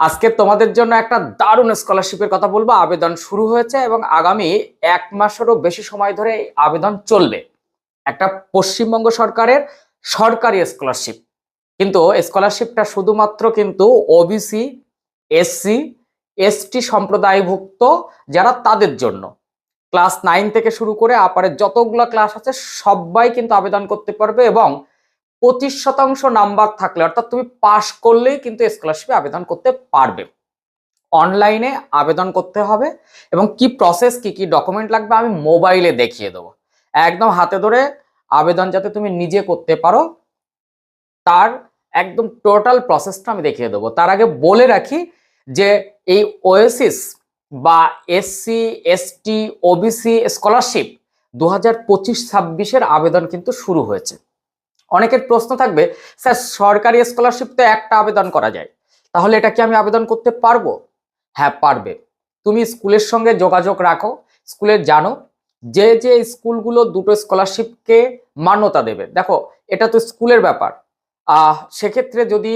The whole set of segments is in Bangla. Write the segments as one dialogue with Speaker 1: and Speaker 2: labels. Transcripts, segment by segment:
Speaker 1: আজকে তোমাদের জন্য একটা দারুণ স্কলারশিপের কথা বলব। আবেদন শুরু হয়েছে এবং আগামী এক মাসেরও বেশি সময় ধরে আবেদন চলবে। একটা পশ্চিমবঙ্গ সরকারের সরকারি স্কলারশিপ কিন্তু স্কলারশিপটা শুধুমাত্র কিন্তু ওবিসি এসসি এসটি সম্প্রদায়ভুক্ত যারা তাদের জন্য। ক্লাস নাইন থেকে শুরু করে আপারের যতগুলো ক্লাস আছে, সবাই কিন্তু আবেদন করতে পারবে এবং পঁচিশ শতাংশ নাম্বার থাকলে, অর্থাৎ তুমি পাশ করলেই কিন্তু স্কলারশিপে আবেদন করতে পারবে। অনলাইনে আবেদন করতে হবে এবং কি প্রসেস কি কি ডকুমেন্ট লাগবে আমি মোবাইলে দেখিয়ে দেবো। একদম হাতে ধরে আবেদন যাতে তুমি নিজে করতে পারো, তার একদম টোটাল প্রসেসটা আমি দেখিয়ে দেবো। তার আগে বলে রাখি যে এই ওএসিস বা এসসি এসটি ওবিসি স্কলারশিপ দু হাজার পঁচিশ ছাব্বিশের আবেদন কিন্তু শুরু হয়েছে। অনেকের প্রশ্ন থাকবে, স্যার, সরকারি স্কলারশিপ তো একটা আবেদন করা যায়। তাহলে এটা কি আমি আবেদন করতে পারব? হ্যাঁ পারবে। তুমি স্কুলের সঙ্গে যোগাযোগ রাখো, স্কুলে জানো, যে যে স্কুলগুলো দুটো স্কলারশিপকে মান্যতা দেবে। দেখো, এটা তো স্কুলের ব্যাপার। সেক্ষেত্রে যদি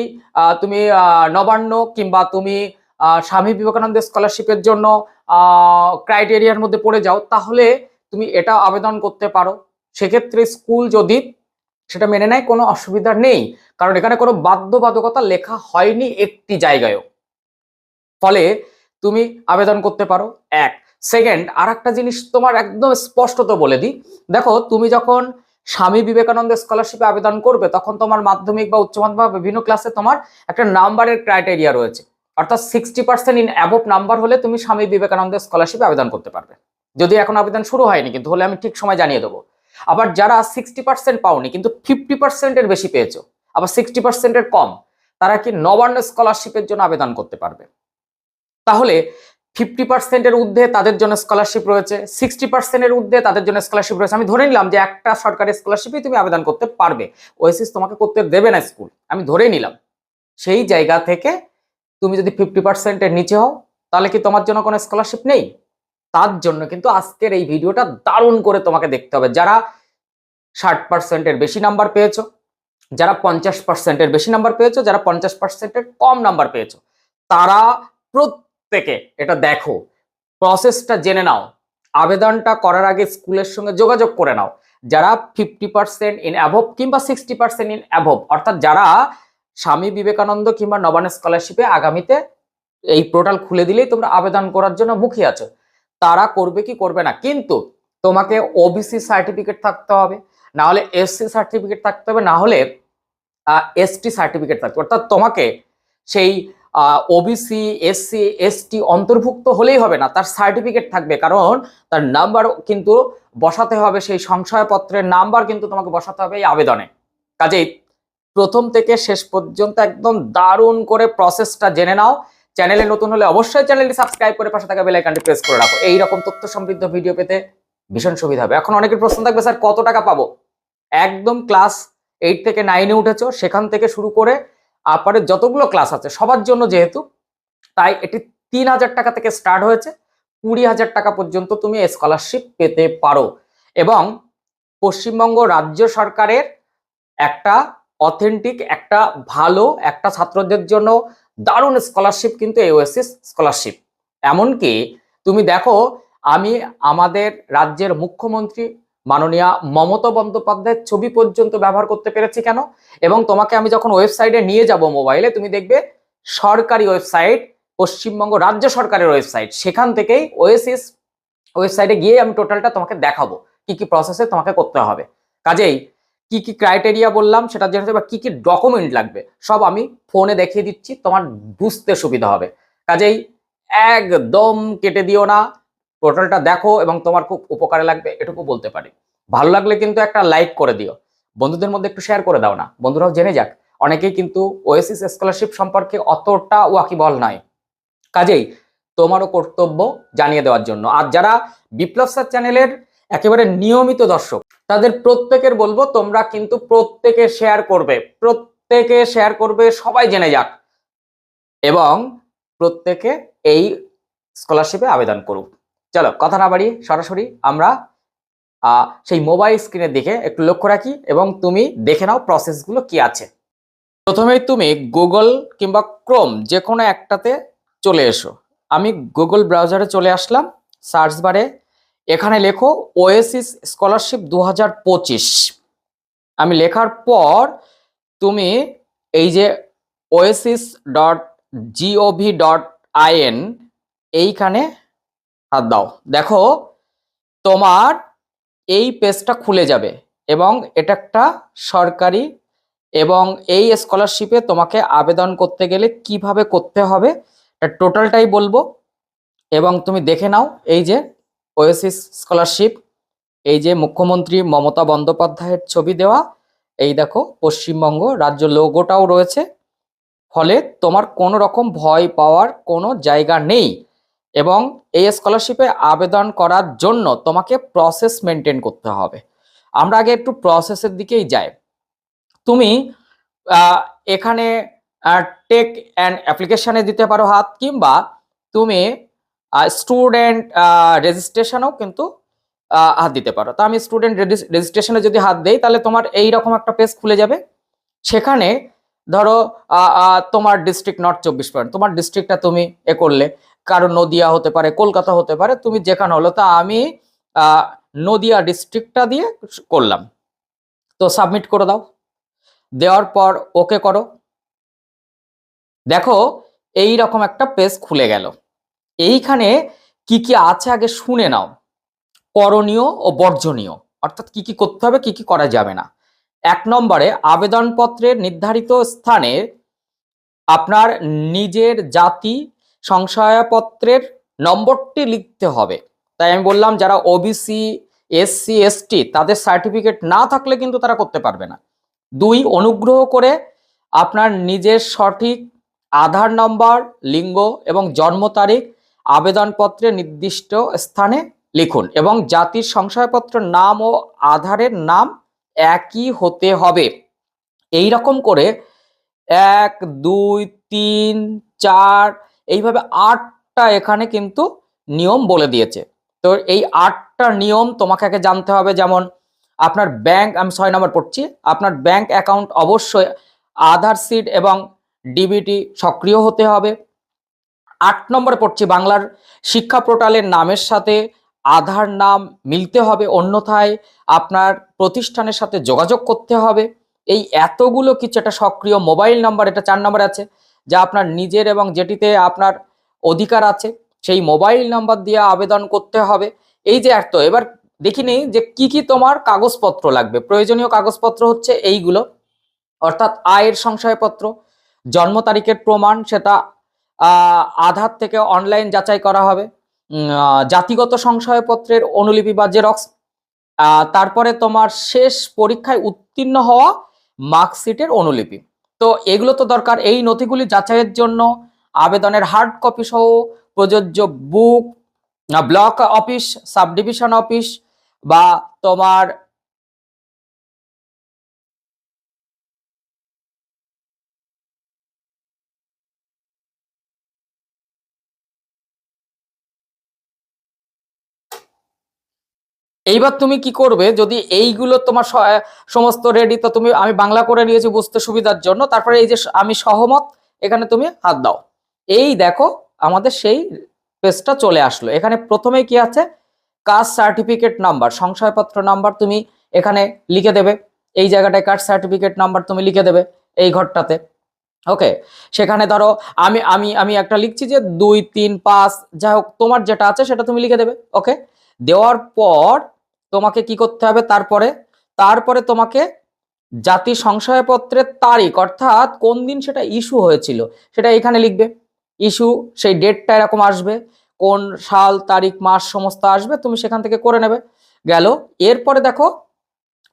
Speaker 1: তুমি নবান্ন কিংবা তুমি স্বামী বিবেকানন্দ স্কলারশিপের জন্য ক্রাইটেরিয়ার মধ্যে পড়ে যাও, তাহলে তুমি এটা আবেদন করতে পারো। সেক্ষেত্রে স্কুল যদি সেটা মেনে নেয়, কোনো অসুবিধা নেই। কারণ এখানে কোনো বাধ্যবাধকতা লেখা হয়নি একটি জায়গায়ও। ফলে তুমি আবেদন করতে পারো, এক। সেকেন্ড আর একটা জিনিস তোমার একদম স্পষ্টত বলে দিই। দেখো, তুমি যখন স্বামী বিবেকানন্দ স্কলারশিপে আবেদন করবে, তখন তোমার মাধ্যমিক বা উচ্চ মাধ্যমিক বা বিভিন্ন ক্লাসে তোমার একটা নাম্বারের ক্রাইটেরিয়া রয়েছে। অর্থাৎ sixty percent in above number হলে তুমি স্বামী বিবেকানন্দ স্কলারশিপে আবেদন করতে পারবে। যদি এখন আবেদন শুরু হয়নি, কিন্তু হলে আমি ঠিক সময় জানিয়ে দেবো। আবার যারা সিক্সটি পার্সেন্ট পাওনি, কিন্তু ফিফটি পার্সেন্টের বেশি পেয়েছ, আবার সিক্সটি পার্সেন্টের কম, তারা কি নবান্ন স্কলারশিপের জন্য আবেদন করতে পারবে? তাহলে ফিফটি পার্সেন্টের ঊর্ধ্বে তাদের জন্য স্কলারশিপ রয়েছে সিক্সটি পার্সেন্টের ঊর্ধ্বে তাদের জন্য স্কলারশিপ রয়েছে। আমি ধরে নিলাম যে একটা সরকারি স্কলারশিপে তুমি আবেদন করতে পারবে। ওএসিস তোমাকে করতে দেবে না স্কুল আমি ধরে নিলাম। সেই জায়গা থেকে তুমি যদি ফিফটি পার্সেন্টের নিচে হও, তাহলে কি তোমার জন্য কোনো স্কলারশিপ নেই? তার জন্য কিন্তু আজকের এই ভিডিওটা দারুণ করে তোমাকে দেখতে হবে। যারা ষাট পার্সেন্টের বেশি নাম্বার পেয়েছ, যারা পঞ্চাশ পার্সেন্টের বেশি নাম্বার পেয়েছ, যারা পঞ্চাশ পার্সেন্টের কম নাম্বার পেয়েছ, তারা প্রত্যেকে এটা দেখো। প্রসেসটা জেনে নাও। আবেদনটা করার আগে স্কুলের সঙ্গে যোগাযোগ করে নাও। যারা ফিফটি পার্সেন্ট ইন অ্যাভব কিংবা সিক্সটি পার্সেন্ট ইন অ্যাভব অর্থাৎ যারা স্বামী বিবেকানন্দ কিংবা নবান স্কলারশিপে আগামীতে এই পোর্টাল খুলে দিলেই তোমরা আবেদন করার জন্য মুখী আছো। তারা করবে কি করবে না। কিন্তু তোমাকে ওবিসি সার্টিফিকেট থাকতে হবে না হলে এসসি সার্টিফিকেট থাকতে হবে না হলে এসটি সার্টিফিকেট থাকতে অর্থাৎ তোমাকে সেই ওবিসি এসসি এসটি অন্তর্ভুক্ত হলেই হবে না, তার সার্টিফিকেট থাকবে। কারণ তার নাম্বার কিন্তু বসাতে হবে, সেই সংশয়পত্রের নাম্বার কিন্তু তোমাকে বসাতে হবে এই আবেদনে। কাজেই প্রথম থেকে শেষ পর্যন্ত একদম দারুণ করে প্রসেসটা জেনে নাও চ্যানেলে নতুন হলে অবশ্যই চ্যানেলটি সাবস্ক্রাইব করে পাশে থাকা বেল আইকনটি প্রেস করে রাখো। এই রকম তথ্য সমৃদ্ধ ভিডিও পেতে ভীষণ সুবিধা হবে। এখন অনেকের প্রশ্ন থাকবে, স্যার, কত টাকা পাবো? একদম ক্লাস এইট থেকে নাইনে উঠেছো, সেখান থেকে শুরু করে আপারে যতগুলো ক্লাস আছে, সবার জন্য যেহেতু, তাই এটি তিন হাজার টাকা থেকে স্টার্ট হয়েছে। কুড়ি হাজার টাকা পর্যন্ত তুমি স্কলারশিপ পেতে পারো। এবং পশ্চিমবঙ্গ রাজ্য সরকারের একটা অথেন্টিক একটা ভালো, একটা ছাত্রদের জন্য দারুণ স্কলারশিপ কিন্তু এওএসএস স্কলারশিপ এমনকি তুমি দেখো, আমি আমাদের রাজ্যের মুখ্যমন্ত্রী মাননীয়া মমতা বন্দ্যোপাধ্যায়ের ছবি পর্যন্ত ব্যবহার করতে পেরেছি কেন? এবং তোমাকে আমি যখন ওয়েবসাইটে নিয়ে যাব মোবাইলে তুমি দেখবে সরকারি ওয়েবসাইট পশ্চিমবঙ্গ রাজ্য সরকারের ওয়েবসাইট সেখান থেকেই ওএসিস ওয়েবসাইটে গিয়ে আমি টোটালটা তোমাকে দেখাবো, কি কি প্রসেসে তোমাকে করতে হবে। কাজেই কি কি ক্রাইটেরিয়া বললাম সেটার জন্য বা কি কি ডকুমেন্ট লাগবে, সব আমি ফোনে দেখিয়ে দিচ্ছি, তোমার বুঝতে সুবিধা হবে। কাজেই একদম কেটে দিও না পোর্টালটা দেখো এবং তোমার খুব উপকারে লাগবে, এটুকু বলতে পারি। ভালো লাগলে কিন্তু একটা লাইক করে দিও। বন্ধুদের মধ্যে একটু শেয়ার করে দাও না, বন্ধুরাও জেনে যাক। অনেকেই কিন্তু ওএসিস স্কলারশিপ সম্পর্কে অতটা ওয়াকিবল নয়। কাজেই তোমারও কর্তব্য জানিয়ে দেওয়ার জন্য। আর যারা বিপ্লব স্যার চ্যানেলের একেবারে নিয়মিত দর্শক তাদের প্রত্যেকের বলব, তোমরা কিন্তু প্রত্যেকে শেয়ার করবে। প্রত্যেকে শেয়ার করবে, সবাই জেনে যাক। এবং প্রত্যেকে এই স্কলারশিপে আবেদন করুক। চলো, কথা না বাড়িয়ে সরাসরি আমরা সেই মোবাইল স্ক্রিনের দিকে একটু লক্ষ্য রাখি এবং তুমি দেখে নাও প্রসেসগুলো কি আছে। প্রথমেই তুমি গুগল কিংবা ক্রোম যে কোনো একটাতে চলে এসো। আমি গুগল ব্রাউজারে চলে আসলাম সার্চ বারে এখানে লেখো ওয়েসিস স্কলারশিপ দু হাজার পঁচিশ। আমি লেখার পর তুমি এই যে Oasis dot GOV dot IN এইখানে হাত দাও। দেখো, তোমার এই পেজটা খুলে যাবে এবং এটা একটা সরকারি এবং এই স্কলারশিপে তোমাকে আবেদন করতে গেলে কীভাবে করতে হবে টোটালটাই বলব। এবং তুমি দেখে নাও এই যে ওয়েসিস স্কলারশিপ। এই যে মুখ্যমন্ত্রী মমতা বন্দ্যোপাধ্যায়ের ছবি দেওয়া, এই দেখো পশ্চিমবঙ্গ রাজ্য লোগোটাও রয়েছে। ফলে তোমার কোনো রকম ভয় পাওয়ার কোনো জায়গা নেই এবং এই স্কলারশিপে আবেদন করার জন্য তোমাকে প্রসেস মেনটেন করতে হবে। আমরা আগে একটু প্রসেসের দিকেই যাই। তুমি এখানে টেক অ্যান্ড অ্যাপ্লিকেশানে দিতে পারো হাত কিংবা তুমি স্টুডেন্ট রেজিস্ট্রেশনেও কিন্তু হাত দিতে পারো। তো আমি স্টুডেন্ট রেজিস্ট্রেশনে যদি হাত দেই, তাহলে তোমার এই রকম একটা পেজ খুলে যাবে। সেখানে ধরো তোমার ডিস্ট্রিক্ট নর্থ চব্বিশ পরগনা, তোমার ডিস্ট্রিক্টটা তুমি এ করলে। কারও নদিয়া হতে পারে, কলকাতা হতে পারে, তুমি যেখানে হলো, তা আমি নদিয়া ডিস্ট্রিক্টটা দিয়ে করলাম। তো সাবমিট করে দাও। দেওয়ার পর ওকে করো। দেখো এই রকম একটা পেজ খুলে গেল। এইখানে কি কি আছে আগে শুনে নাও। করণীয় ও বর্জনীয়। অর্থাৎ কি কি করতে হবে, কি কি করা যাবে না। এক নম্বরে আবেদনপত্রের নির্ধারিত স্থানে আপনার নিজের জাতি, সংশয়পত্রের নম্বরটি লিখতে হবে। তাই আমি বললাম, যারা ওবিসি এসসি এসটি তাদের সার্টিফিকেট না থাকলে কিন্তু তারা করতে পারবে না। দুই, অনুগ্রহ করে আপনার নিজের সঠিক আধার নম্বর, লিঙ্গ এবং জন্ম তারিখ আবেদনপত্রে নির্দিষ্ট স্থানে লিখুন এবং জাতির সংশয়পত্রের নাম ও আধারের নাম একই হতে হবে। এই রকম করে এক, দুই, তিন, চার, এইভাবে আটটা এখানে কিন্তু নিয়ম বলে দিয়েছে। তো এই আটটা নিয়ম তোমাকে আগে জানতে হবে, যেমন আপনার ব্যাংক, আমি ছয় নম্বর পড়ছি, আপনার ব্যাংক অ্যাকাউন্ট অবশ্যই আধার, সিট এবং ডিবিটি সক্রিয় হতে হবে। আট নম্বরে পড়ছি বাংলার শিক্ষা পোর্টালের নামের সাথে আধার নাম মিলতে হবে, অন্যথায় আপনার প্রতিষ্ঠানের সাথে যোগাযোগ করতে হবে। এই এতগুলো কিছু একটা সক্রিয় মোবাইল নাম্বার, এটা চার নম্বরে আছে, যা আপনার নিজের এবং যেটিতে আপনার অধিকার আছে, সেই মোবাইল নাম্বার দিয়ে আবেদন করতে হবে। এই যে এত, এবার দেখিনি যে কি কি তোমার কাগজপত্র লাগবে। প্রয়োজনীয় কাগজপত্র হচ্ছে এইগুলো, অর্থাৎ আয়ের সংশয়পত্র, জন্ম তারিখের প্রমাণ, সেটা আধার থেকে অনলাইন যাচাই করা হবে। জাতিগত সংশয়পত্রের অনুলিপি বা জেরক্স তারপরে তোমার শেষ পরীক্ষায় উত্তীর্ণ হওয়া মার্কশিটের অনুলিপি। তো এগুলো তো দরকার। এই নথিগুলি যাচাইয়ের জন্য আবেদনের হার্ড কপি সহ প্রযোজ্য বুক block office subdivision office বা তোমার এইবার তুমি কি করবে? যদি এইগুলো তোমার সমস্ত রেডি তো তুমি, আমি বাংলা করে নিয়েছি বুঝতে সুবিধার জন্য। তারপরে এই যে আমি সহমত, এখানে তুমি হাত দাও। এই দেখো, আমাদের সেই পেজটা চলে আসলো। এখানে প্রথমে কি আছে? কাস্ট সার্টিফিকেট নাম্বার সংশয়পত্র নাম্বার তুমি এখানে লিখে দেবে। এই জায়গাটায় কাস্ট সার্টিফিকেট নাম্বার তুমি লিখে দেবে, এই ঘরটাতে। ওকে সেখানে ধরো, আমি আমি আমি একটা লিখছি যে দুই, তিন, পাঁচ, যাই হোক, তোমার যেটা আছে সেটা তুমি লিখে দেবে। ওকে দেওয়ার পর তোমাকে কি করতে হবে তারপরে? তারপরে তোমাকে জাতি সংশয়পত্রের তারিখ, অর্থাৎ কোন দিন সেটা ইস্যু হয়েছিল, সেটা এখানে লিখবে। ইস্যু সেই ডেটটা এরকম আসবে, কোন সাল, তারিখ, মাস, সমস্ত আসবে, তুমি সেখান থেকে করে নেবে। গেল, এরপরে দেখো,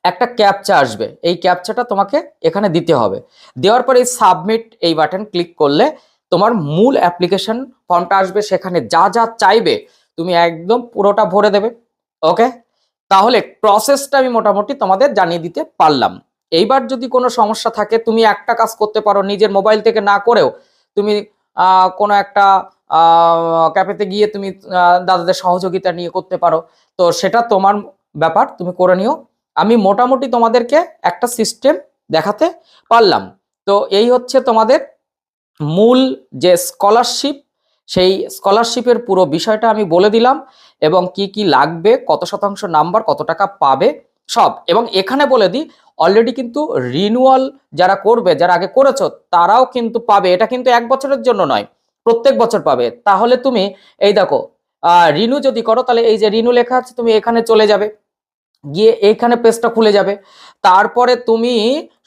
Speaker 1: একটা ক্যাপচা আসবে, এই ক্যাপচাটা তোমাকে এখানে দিতে হবে। দেওয়ার পরে এই সাবমিট এই বাটন ক্লিক করলে তোমার মূল অ্যাপ্লিকেশন ফর্মটা আসবে, সেখানে যা যা চাইবে, তুমি একদম পুরোটা ভরে দেবে ওকে তাহলে প্রসেসটা আমি মোটামুটি তোমাদের জানিয়ে দিতে পারলাম। এইবার যদি কোনো সমস্যা থাকে, তুমি একটা কাজ করতে পারো, নিজের মোবাইল থেকে না করেও তুমি কোনো একটা ক্যাফেতে গিয়ে তুমি দাদাদের সহযোগিতা নিয়ে করতে পারো। তো সেটা তোমার ব্যাপার, তুমি করে নিও। আমি মোটামুটি তোমাদেরকে একটা সিস্টেম দেখাতে পারলাম। তো এই হচ্ছে তোমাদের মূল যে স্কলারশিপ সেই স্কলারশিপের পুরো বিষয়টা আমি বলে দিলাম এবং কি কি লাগবে, কত শতাংশ নাম্বার, কত টাকা পাবে, সব। এবং এখানে বলে দিই অলরেডি কিন্তু রিনুয়াল যারা করবে, যারা আগে করেছ, তারাও কিন্তু পাবে। এটা কিন্তু এক বছরের জন্য নয়, প্রত্যেক বছর পাবে। তাহলে তুমি, এই দেখো রিনু যদি করো, তাহলে এই যে রিনু লেখা আছে, তুমি এখানে চলে যাবে। গিয়ে এইখানে পেজটা খুলে যাবে। তারপরে তুমি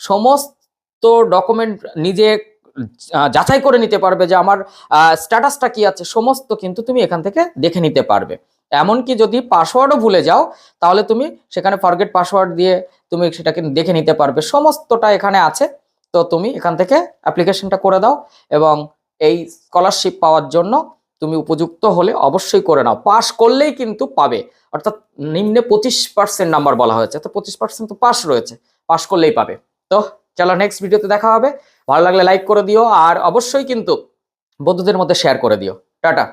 Speaker 1: সমস্ত ডকুমেন্ট নিজে যাচাই করে নিতে পারবে যে আমার স্ট্যাটাসটা কি আছে, সমস্ত কিন্তু তুমি এখান থেকে দেখে নিতে পারবে। এমনকি যদি পাসওয়ার্ডও ভুলে যাও, তাহলে তুমি সেখানে ফরগেট পাসওয়ার্ড দিয়ে তুমি সেটাকে দেখে নিতে পারবে। সমস্তটা এখানে আছে, তো তুমি এখান থেকে অ্যাপ্লিকেশনটা করে দাও এবং এই স্কলারশিপ পাওয়ার জন্য তুমি উপযুক্ত হলে অবশ্যই করে নাও। পাস করলেই কিন্তু পাবে। অর্থাৎ নিম্নে পঁচিশ পার্সেন্ট নাম্বার বলা হয়েছে, তো পঁচিশ পার্সেন্ট তো পাস রয়েছে পাস করলেই পাবে। তো চলো নেক্সট ভিডিওতে দেখা হবে। ভালো লাগলে লাইক করে দিও আর অবশ্যই কিন্তু বন্ধুদের মধ্যে শেয়ার করে দিও। টাটা।